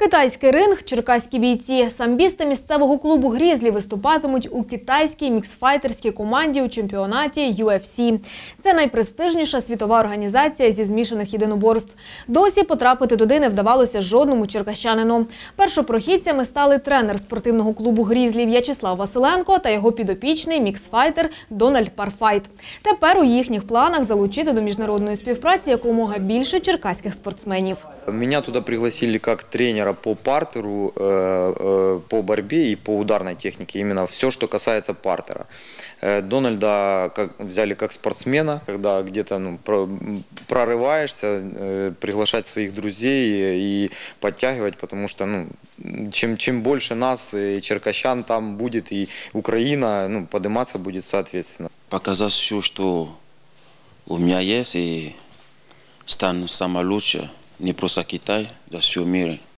Китайський ринг, черкаські бійці. Самбісти місцевого клубу Грізлі виступатимуть у китайській міксфайтерській команді у чемпіонаті UFC. Це найпрестижніша світова організація зі змішаних єдиноборств. Досі потрапити туди не вдавалося жодному черкащанину. Першопрохідцями стали тренер спортивного клубу Грізлі В'ячеслав Василенко та його підопічний міксфайтер Дональд Парфайт. Тепер у їхніх планах залучити до міжнародної співпраці якомога більше черкаських спортсменів. Меня туда пригласили как тренера по партеру, э, э, по борьбе и по ударной технике. Именно все, что касается партера. Э, Дональда как, взяли как спортсмена, когда где-то ну, про- м, прорываешься, э, приглашать своих друзей и подтягивать, потому что ну, чем, чем больше нас, и черкащан там будет, и Украина ну, подниматься будет соответственно. показать все, что у меня есть, и стану самым лучшим, не просто Китай, за все мир.